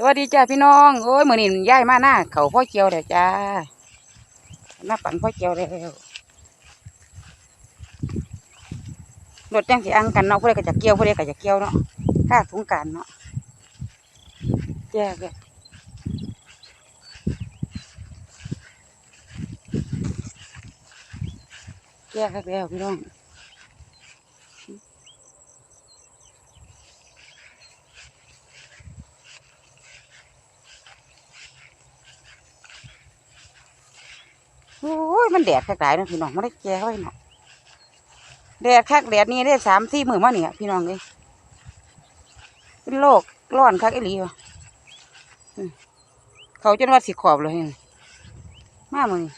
สวัสดีจ้าพี่น้องโอ้ยมือนี้ย้ายมาหน้าเขาพ่อเจียวแล้วจ้ามาปั่นพ่อเจียวแล้วรถยังสิอังกันเนาะผู้ใดก็จะเกี่ยวผู้ใดก็จะเกี่ยวเนาะถ้าสงการเนาะแจ้เลยแจ้ครับแล้วพี่น้อง โอ้ยมันแดดคักหลายเนาะพี่น้องไม่ได้แก้ไว้เนาะแดดคักแดดนี่ได้สามสี่หมื่นมาเนี่ยพี่น้องเลยเป็นโรคร้อนคักอีหลีวะเขาจนว่าสิขอบเลยมามือนี้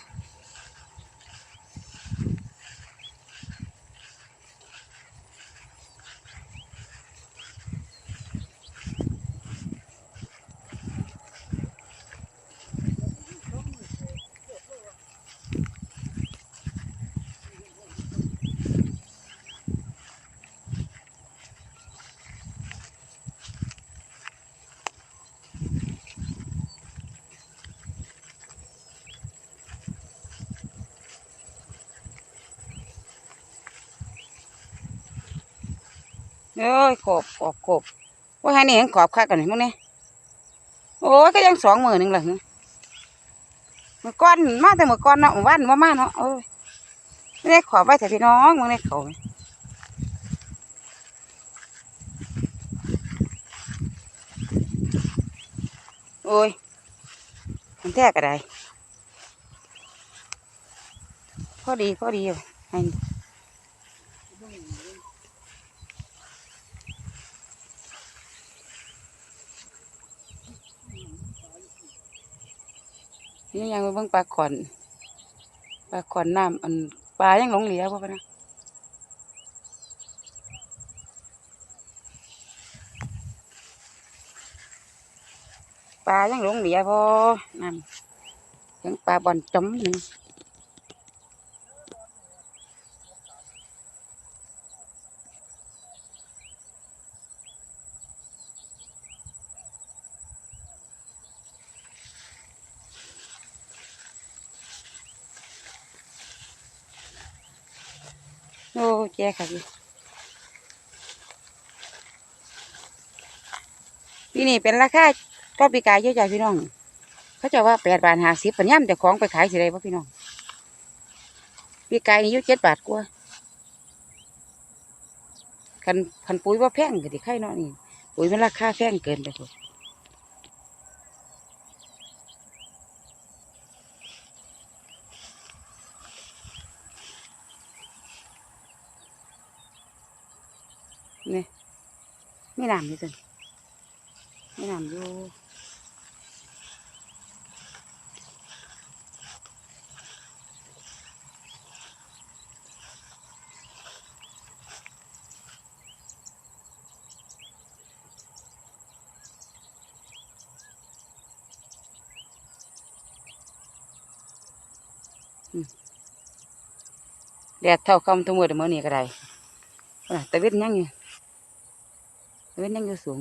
เอ้ยขบขบขบว่าให้นี่เห็นขอบคักกันนี่มึงเนี่ยโอ้ยก็ยังสองหมือหนึ่งเลยเมื่อก้อนมาแต่เมื่อก้อนเนาะเมื่อวานว่ามาเนาะโอ้ยไม่ได้ขอบไว้แต่พี่น้องมึงเนี่ยเขาโอ้ยมันแท้ก็ได้พอดีพอดีอยู่ให้ นี่ยังไปเบิ่งปลาขอนปลาขอนน้ำอันปลายังหลงเหลือบ่ปะนะปลายังหลงเหลียวพ่อนั่นยังปลาบอลจมหนึ่ง แจ๊ค่ะพี่ปีนี้เป็นราคาก็ปีกายเยอะใจพี่น้อง เขาจะว่าแปดบาทห้าสิบปัญญามแต่ของไปขายสิได้ป่ะพี่น้องปีกายนี่ยู่เจ็ดบาทกว่าคันคันปุ๋ยว่าแพงก็ดิไข่เนาะนี่ปุ๋ยมันราคาแพงเกินไปพุ่น นี่ไม่น้ำนี่สิไม่น้ำอยู่แดดเท่าคำทั้งหมดเมื่อนี้ก็ได้พุ่นน่ะแต่เวทยังอยู่แต่ เวทยังอยู่สูง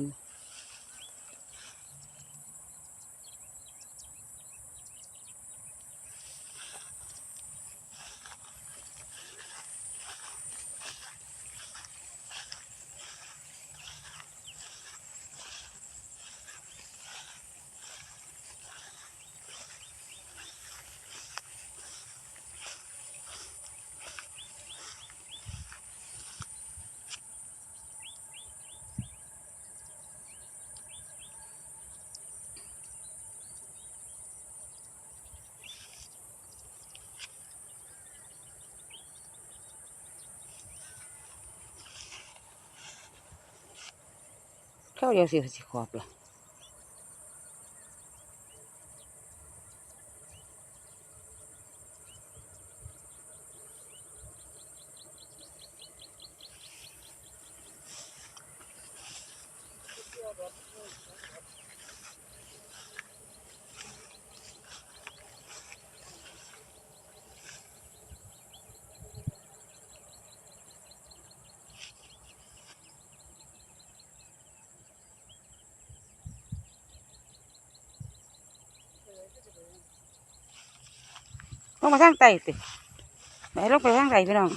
เข้าเดียวสิสิขอบละ ลงมาทางใต้ติไหนลงไปทางใต้พี่น้อง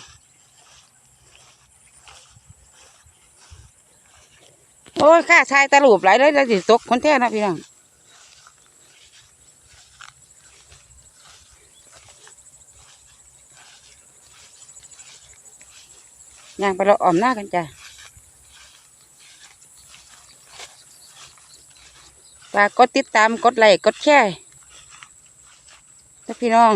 โอ้ยข้าชายตะลูบหลเลยแล้วสิตกคนแท้นะพี่น้องย่างไปเราออมหน้ากันจ้ะฝากกดติดตามกดไลค์กดแชร์ถ้าพี่น้อง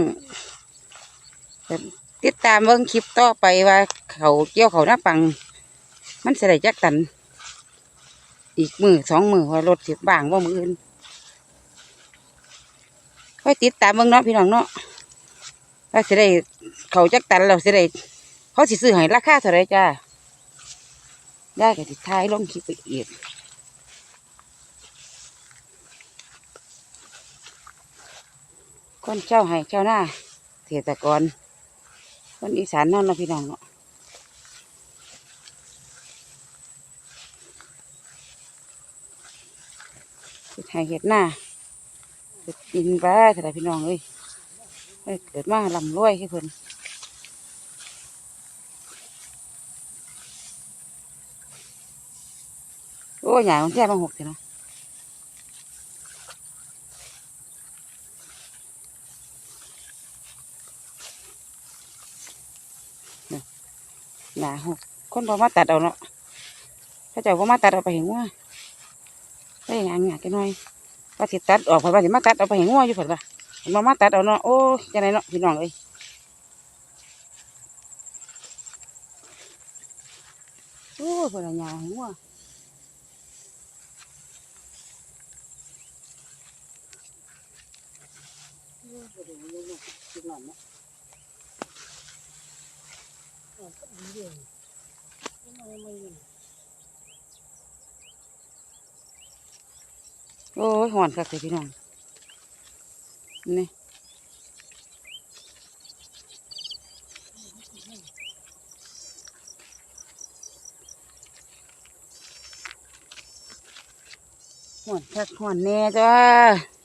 ติดตามเบิ่งคลิปต่อไปว่าเขาเกี่ยวเขาหน้าปัง มันจะได้จักตัน อีกมือสองมือว่ารถสิบบางว่ามืออื่นค่อยติดตามเบิ่งเนาะพี่น้องเนาะว่าสิได้เขาจักตันเราสิได้เขาสิซื้อให้ราคาเท่าไรจ้าได้ก็ติดท้ายลงคลิปไปอีกคนเจ้าให้เจ้าหน้าเทศกร คนอีสานนั่นนาะพี่น้องเนาะเฮ็ดให้เห็ดหน้าเฮ็ดกินไปแต่ละพี่น้องเอ้ยเกิดมาลำรวยให้เพิ่นโอ้ยหยาของแท้มาหกเถอะเนาะเนี่ย หนาหกคนพอมาตัดเอาเนาะพระเจ้าพอมาตัดเอาไปเห็นว่าได้หยางหยากันหน่อยว่าสิตัดออกเพิ่นว่าสิมาตัดเอาไปให้งัวอยู่เพิ่นว่ามามาตัดเอาเนาะโอ้ยังไงเนาะพี่น้องเอ้ยโอ้ยเพิ่นยาหญ้าให้งัวโอ้ยบ่ได้เอาลูกกินนอนเนาะ โอ้ยหอนคักเลยพี่น้อง นี่หอนคักหอนแน่จ้า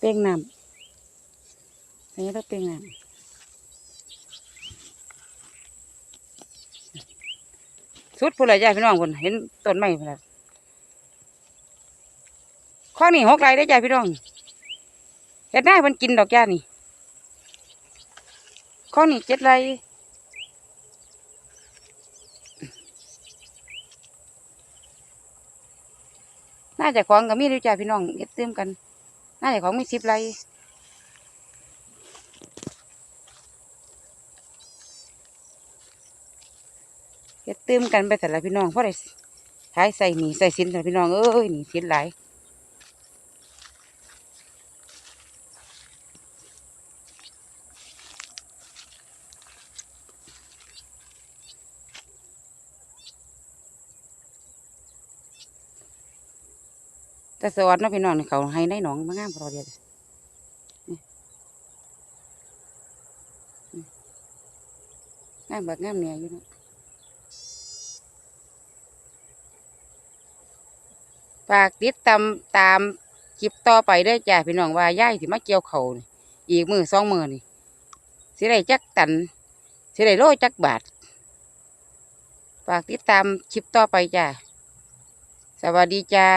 เป้งน้ำอันนี้ต้องเป้งน้ำสุดพูดเลยจ้าพี่น้องคนเห็นต้นไม้พูดละข้อนี้หกไรได้อจ้าพี่น้องเห็ดหน้ามันกินดอกจ้านี่ข้อนี้เจ็ดไรน่าจะของก็มีด้วยใจพี่น้องเห็ดเติมกัน น่าจะของมีสิบไรเห็ดเติมกันไปแต่ละพี่น้องเพราะได้ขายใส่หนีใส่สินแต่พี่น้องเอ้ยหนีสินหลาย แต่สวัสดเนาะพี่น้องนี่เขาให้ได้หนองมางามพอเดียวงามแบบงามเนี่ยอยู่นะฝากติดตามตามคลิปต่อไปได้จ้าพี่น้องว่าย่ายสิมาเกี่ยวเขานี่อีกมือสองมือนี่สิได้จักตันสิได้โลจักบาทฝากติดตามคลิปต่อไปจ้าสวัสดีจ้า